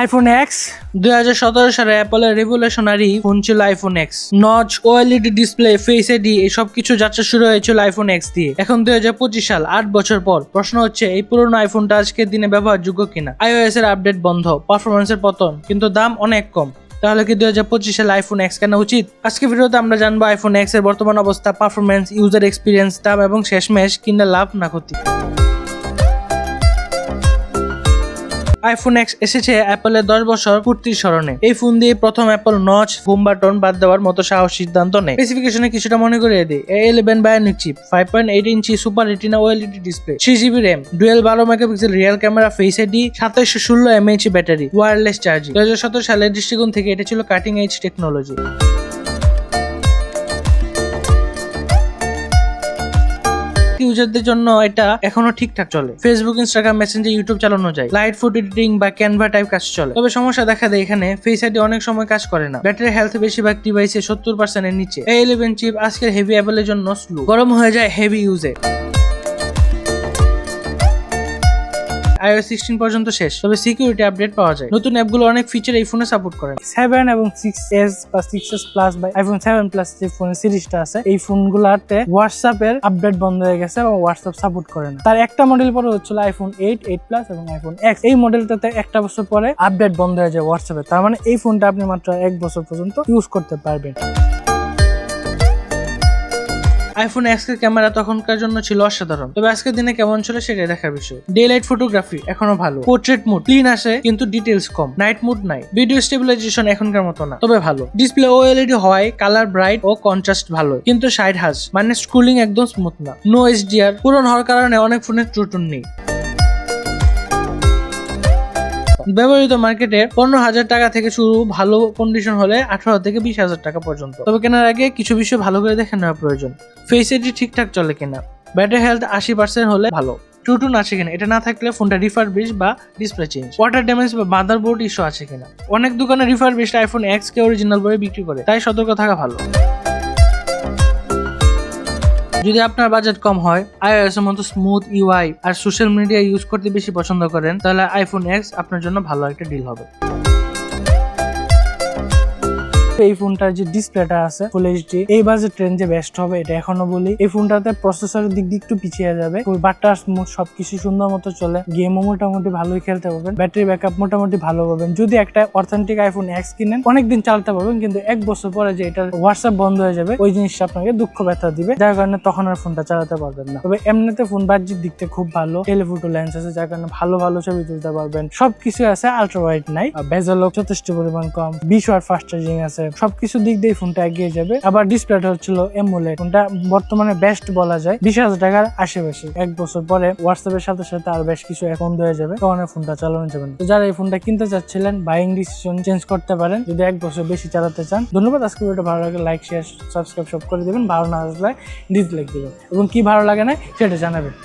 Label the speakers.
Speaker 1: IPhone x দুই সালে অ্যাপলের রেভলিউশনারি ফোন ছিল iPhone X notch OLED display face ID এসব কিছু যাত্রা শুরু হয়েছিল আইফোন এক্স দিয়ে। এখন দু হাজার পঁচিশ সাল, আট বছর পর, প্রশ্ন হচ্ছে, এই পুরনো আইফোনটা আজকের দিনে ব্যবহারযোগ্য কিনা? আইওএস এর আপডেট বন্ধ পারফরমেন্সের পতন, কিন্তু দাম অনেক কম। তাহলে কি দুই হাজার পঁচিশ সালে আইফোন এক্স কেনা উচিত? আজকে ভিডিওতে আমরা জানব আইফোন এক্সের বর্তমান অবস্থা পারফরমেন্স ইউজার এক্সপিরিয়েন্স দাম এবং শেষমেশ কিনা লাভ না ক্ষতি। আইফোন এক্স এসেছে অ্যাপলের দশ বছর পূর্তির স্মরণে। এই ফোন দিয়ে প্রথম অ্যাপল নচ হোম বাটন বাদ দেওয়ার মতো সাহস সিদ্ধান্ত নেয়। স্পেসিফিকেশনে কিছুটা মনে করিয়ে দিই। A eleven bionic chip five point eight inch super retina OLED display three GB RAM dual বারো megapixel rear camera face ID সাতাইশশো ষোলো এমএইচ ব্যাটারি ওয়্যারলেস চার্জিং দু সতেরো সালের দৃষ্টিকোণ থেকে এটা ছিল কাটিং এজ টেকনোলজি ইউজারদের জন্য এটা এখনও ঠিকঠাক চলে। ফেসবুক ইনস্টাগ্রাম মেসেঞ্জার ইউটিউব চালানো যায়। লাইট ফুড এডিটিং বা ক্যানভা টাইপ কাজ চলে। তবে সমস্যা দেখা দেয় এখানে ফেস আইডি অনেক সময় কাজ করে না। ব্যাটারি হেলথ বেশিরভাগ ডিভাইসে সত্তর পার্সেন্টের নিচে। এই ইলেভেন চিপ আজকের হেভি অ্যাপেলের জন্য স্লো গরম হয়ে যায় হেভি ইউজে iOS 16 পর্যন্ত শেষ, তবে সিকিউরিটি আপডেট পাওয়া যায়। নতুন অ্যাপগুলো অনেক ফিচার এই ফোনে সাপোর্ট করে। সেভেন এবং সিক্স এস বা সিক্স এস প্লাস বা আইফোন সেভেন প্লাস যে ফোনের সিরিজটা আছে, এই ফোনগুলোতে হোয়াটসঅ্যাপ এর আপডেট বন্ধ হয়ে গেছে এবং হোয়াটসঅ্যাপ সাপোর্ট করে না। তার একটা মডেল পরে হচ্ছিল আইফোন এইট এইট প্লাস এবং আইফোন এক্স এই মডেলটাতে একটা বছর পরে আপডেট বন্ধ হয়ে যায় হোয়াটসঅ্যাপে তার মানে এই ফোনটা আপনি মাত্র এক বছর পর্যন্ত ইউজ করতে পারবেন। আইফোন এক্সের ক্যামেরা তখনকার জন্য ছিল অসাধারণ। তবে আজকের দিনে কেমন ছিল সেটাই দেখার বিষয়। ডে লাইট ফটোগ্রাফি এখনও ভালো। পোর্ট্রেট মুড ক্লিন আসে, কিন্তু ডিটেলস কম। নাইট মুড নাই। ভিডিও স্টেবিলাইজেশন এখনকার মতো না। তবে ভালো। ডিসপ্লে ও এলইডি হয় কালার ব্রাইট ও কন্ট্রাস্ট ভালো, কিন্তু সাইড হাজ মানে স্ক্রুলিং একদম স্মুথ না। নো এইচডিআর পূরণ হওয়ার কারণে অনেক ফোনের ট্রুটুন নেই। ব্যবহৃত মার্কেটে পনেরো হাজার টাকা থেকে শুরু ভালো কন্ডিশন হলে আঠারো থেকে বিশ হাজার টাকা পর্যন্ত। তবে কেনার আগে কিছু বিষয় ভালো করে দেখে নেওয়া প্রয়োজন। ফেস এডি ঠিকঠাক চলে কিনা? ব্যাটারি হেলথ আশি পার্সেন্ট হলে ভালো। টুটুন আছে কিনা? এটা না থাকলে ফোনটা রিফারবিশ বা ডিসপ্লে চেঞ্জ ওয়াটার ড্যামেজ বা মাদারবোর্ড ইস্যু আছে কিনা? অনেক দোকানে রিফার রিফারবিশ আইফোন এক্স কে অরিজিনাল বলে বিক্রি করে, তাই সতর্ক থাকা ভালো। যদি আপনার বাজেট কম হয় আইওএস এর মতো স্মুথ ইউআই আর সোশ্যাল মিডিয়া ইউজ করতে বেশি পছন্দ করেন, তাহলে আইফোন এক্স আপনার জন্য ভালো একটা ডিল হবে। এই ফোনটার যে ডিসপ্লেটা আছে ফুল এইচডি এই বাজেট রেঞ্জে বেস্ট হবে, এটা এখনও বলি। এই ফোনটাতে প্রসেসরের দিক দিয়ে একটু পিছিয়ে যাবে। বাট্টার স্মুথ সবকিছু সুন্দর মতো চলে। গেমও মোটামুটি ভালোই খেলতে পারবেন। ব্যাটারি ব্যাকআপ মোটামুটি ভালো পাবেন। যদি একটা অথেন্টিক আইফোন এক্স কিনেন, অনেকদিন চালাতে পারবেন, কিন্তু এক বছর পরে যে এটা হোয়াটসঅ্যাপ বন্ধ হয়ে যাবে, ওই জিনিসটা আপনাকে দুঃখ ব্যথা দিবে। যার কারণে তখন আর ফোনটা চালাতে পারবেন না। তবে এমনিতে ফোন বাহ্যিক দিক থেকে খুব ভালো। টেলিফোটো লেন্স আছে, যার কারণে ভালো ভালো ছবি তুলতে পারবেন। সবকিছু আছে আলট্রা ওয়াইড নাই। বেজালও যথেষ্ট পরিমাণ কম। বিশ ওয়াট ফাস্ট চার্জিং আছে। সবকিছু দিক দিয়ে ফোনটা এগিয়ে যাবে। আবার ডিসপ্লেটা হচ্ছিল এমুলেট ফোনটা বর্তমানে বেস্ট বলা যায়। বিশ হাজার টাকার আশেপাশে। এক বছর পরে হোয়াটসঅ্যাপের সাথে সাথে আর বেশ কিছু এখন হয়ে যাবে। তখন ফোনটা চালানো যাবে তো যারা এই ফোনটা কিনতে চাচ্ছিলেন বাইং ডিসিশন চেঞ্জ করতে পারেন। যদি এক বছর বেশি চালাতে চান, ধন্যবাদ। আজকে ভিডিওটা ভালো লাগে লাইক শেয়ার সাবস্ক্রাইব সব করে দেবেন। ভালো না আসলে ডিসলাইক দেবেন। এবং কি ভালো লাগে না, সেটা জানাবেন।